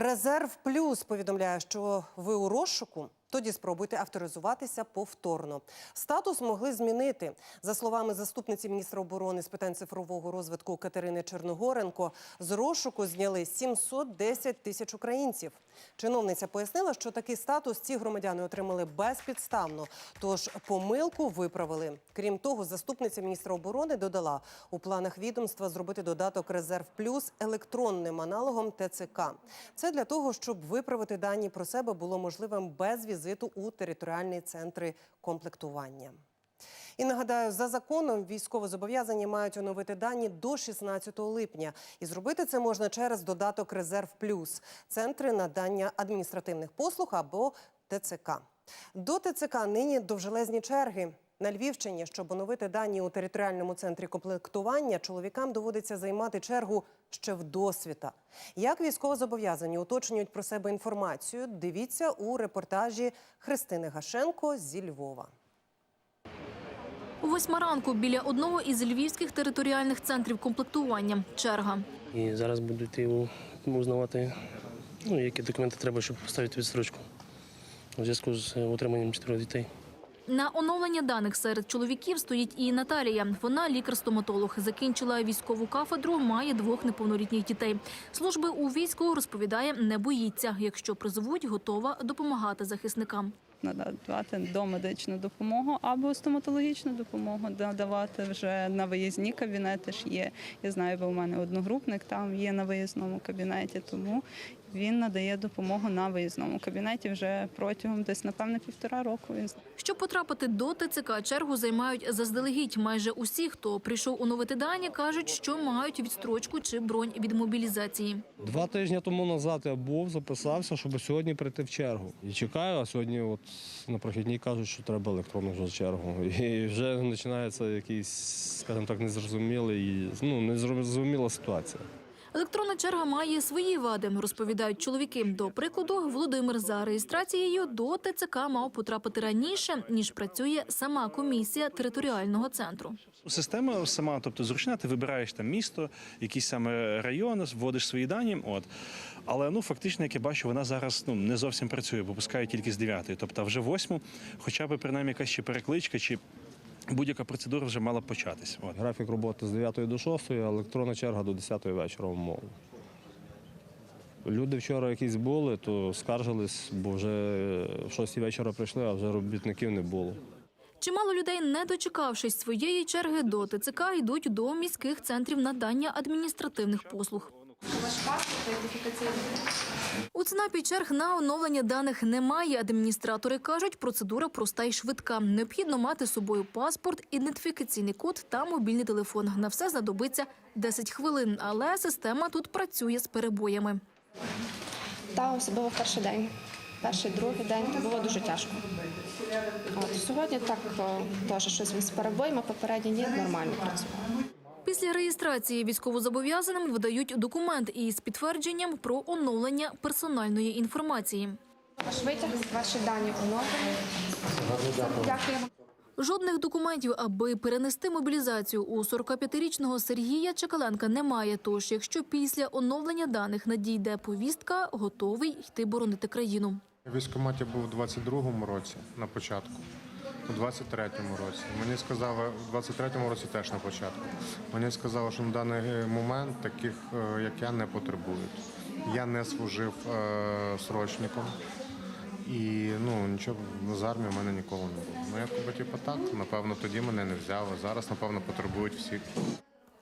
Резерв плюс повідомляє, що ви у розшуку. Тоді спробуйте авторизуватися повторно. Статус могли змінити. За словами заступниці міністра оборони з питань цифрового розвитку Катерини Черногоренко, з розшуку зняли 710 тисяч українців. Чиновниця пояснила, що такий статус ці громадяни отримали безпідставно, тож помилку виправили. Крім того, заступниця міністра оборони додала у планах відомства зробити додаток Резерв Плюс електронним аналогом ТЦК. Це для того, щоб виправити дані про себе було можливим без візиту у територіальні центри комплектування. І нагадаю, за законом військовозобов'язані мають оновити дані до 16 липня. І зробити це можна через додаток Резерв Плюс, центри надання адміністративних послуг або ТЦК. До ТЦК нині довжелезні черги. На Львівщині, щоб оновити дані у територіальному центрі комплектування, чоловікам доводиться займати чергу ще в досвіта. Як військовозобов'язані уточнюють про себе інформацію, дивіться у репортажі Христини Гашенко зі Львова. У восьма ранку біля одного із львівських територіальних центрів комплектування черга. І зараз буду йти узнавати, ну, які документи треба, щоб поставити відстрочку у зв'язку з е, утриманням чотирьох дітей. На оновлення даних серед чоловіків стоїть і Наталія. Вона лікар-стоматолог. Закінчила військову кафедру, має двох неповнолітніх дітей. Служби у війську розповідає, не боїться. Якщо призовуть, готова допомагати захисникам. надавати домедичну допомогу або стоматологічну допомогу надавати вже на виїзні кабінети ж є. Я знаю, бо у мене одногрупник там є на виїзному кабінеті, тому він надає допомогу на виїзному кабінеті вже протягом десь, напевне, півтора року. Він Щоб потрапити до ТЦК, чергу займають заздалегідь. Майже усі, хто прийшов оновити дані, кажуть, що мають відстрочку чи бронь від мобілізації. Два тижні тому назад я був, записався, щоб сьогодні прийти в чергу. І чекаю, а сьогодні от на прохідній кажуть, що треба електронну вже чергу. І вже починається якийсь, скажімо так, незрозумілий, ну, незрозуміла ситуація. Електронна черга має свої вади, розповідають чоловіки. До прикладу, Володимир за реєстрацією до ТЦК мав потрапити раніше, ніж працює сама комісія територіального центру. Система сама, тобто зручна, ти вибираєш там місто, якийсь саме район, вводиш свої дані. От. Але ну фактично, як я бачу, вона зараз ну не зовсім працює, випускає тільки з 9. Тобто, вже 8, хоча б принаймні якась ще перекличка чи будь-яка процедура вже мала початись. От. Графік роботи з 9 до 6, а електронна черга до 10 вечора умовно. Люди вчора якісь були, то скаржились, бо вже в 6 вечора прийшли, а вже робітників не було. Чимало людей, не дочекавшись своєї черги до ТЦК, йдуть до міських центрів надання адміністративних послуг. У ЦНАПі черг на оновлення даних немає. Адміністратори кажуть, процедура проста і швидка. Необхідно мати з собою паспорт, ідентифікаційний код та мобільний телефон. На все знадобиться 10 хвилин, але система тут працює з перебоями. Та особливо в перший день. Перший, другий день то було дуже тяжко. От сьогодні так о, теж щось з перебоями, попередні ні, нормально працює. Після реєстрації військовозобов'язаним видають документ із підтвердженням про оновлення персональної інформації. Ваш витяг, ваші дані оновлені. Жодних документів, аби перенести мобілізацію у 45-річного Сергія Чекаленка немає. Тож, якщо після оновлення даних надійде повістка, готовий йти боронити країну. В військкоматі був у 22-му році на початку, у 23-му році. Мені сказали, у 23-му році теж на початку. Мені сказали, що на даний момент таких, е, як я, не потребують. Я не служив е, срочником. І ну нічого з армії в мене ніколи не було. Ну якби типу так, напевно, тоді мене не взяли. Зараз, напевно, потребують всіх.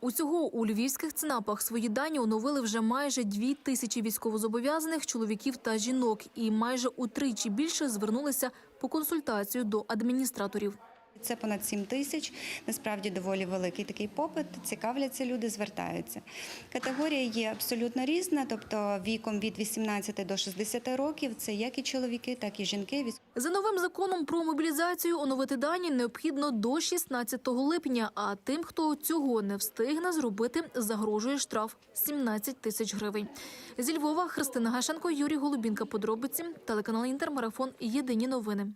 Усього у львівських ЦНАПах свої дані оновили вже майже дві тисячі військовозобов'язаних чоловіків та жінок, і майже утричі більше звернулися по консультацію до адміністраторів. Це понад 7 тисяч. Насправді доволі великий такий попит. Цікавляться люди, звертаються. Категорія є абсолютно різна, тобто віком від 18 до 60 років. Це як і чоловіки, так і жінки. За новим законом про мобілізацію оновити дані необхідно до 16 липня. А тим, хто цього не встигне зробити, загрожує штраф 17 тисяч гривень. Зі Львова Христина Гашенко, Юрій Голубінка. Подробиці телеканал Інтермарафон. Єдині новини.